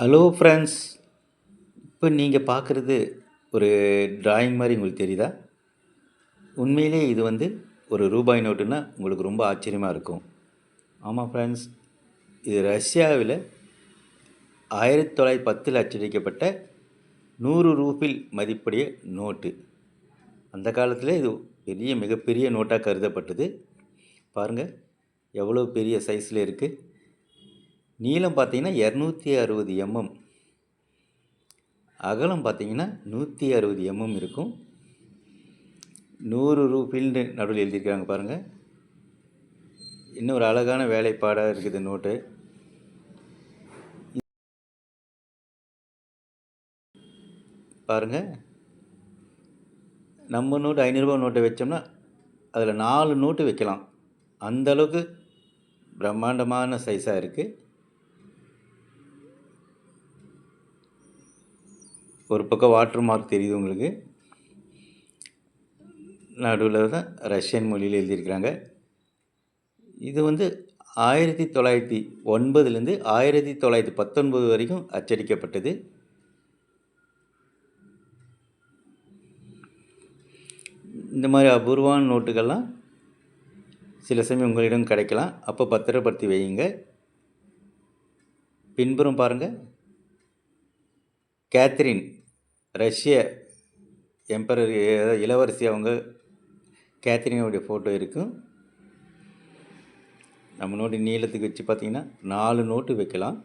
Hello friends இப்போ நீங்கள் பார்க்குறது ஒரு டிராயிங் மாதிரி உங்களுக்கு தெரியுதா? உண்மையிலே இது வந்து ஒரு ரூபாய் நோட்டுன்னா உங்களுக்கு ரொம்ப ஆச்சரியமாக இருக்கும். ஆமாம் ஃப்ரெண்ட்ஸ் இது ரஷ்யாவில் ஆயிரத்தி தொள்ளாயிரத்தி பத்தில் அச்சடிக்கப்பட்ட நூறு ரூபில் மதிப்புடைய நோட்டு. அந்த காலத்தில் இது பெரிய மிகப்பெரிய நோட்டாக கருதப்பட்டது. பாருங்கள் எவ்வளோ பெரிய சைஸில் இருக்குது நீளம் பார்த்தீங்கன்னா இரநூத்தி அறுபது எம்எம் அகலம் பார்த்தீங்கன்னா நூற்றி அறுபது எம்எம் இருக்கும். நூறு ரூபில்னு நடுவில் எழுதியிருக்காங்க பாருங்கள் இன்னும் ஒரு அழகான வேலைப்பாடாக இருக்குது நோட்டு. பாருங்கள் நம்ம நோட்டு ஐநூறுரூபா நோட்டை வச்சோம்னா அதில் நாலு நோட்டு வைக்கலாம். அந்த அளவுக்கு பிரம்மாண்டமான சைஸாக இருக்குது ஒரு பக்கம் வாட்டர் மார்க் தெரியுது உங்களுக்கு. நடுவில் தான் ரஷ்யன் மொழியில் எழுதியிருக்கிறாங்க. இது வந்து ஆயிரத்தி தொள்ளாயிரத்தி ஒன்பதுலேருந்து ஆயிரத்தி தொள்ளாயிரத்தி பத்தொன்பது வரைக்கும் அச்சடிக்கப்பட்டது. இந்த மாதிரி அபூர்வமான நோட்டுகள்லாம் சில சமயம் உங்களிடம் கிடைக்கலாம். அப்போ பத்திரப்படுத்தி வையுங்க. பின்புறம் பாருங்கள் கேத்ரின் ரஷ்ய எம்பரர் இளவரசி அவங்க கேத்ரினுடைய ஃபோட்டோ இருக்கும். நம்ம நோட்டு நீளத்துக்கு வச்சு பார்த்திங்கன்னா நாலு நோட்டு வைக்கலாம்.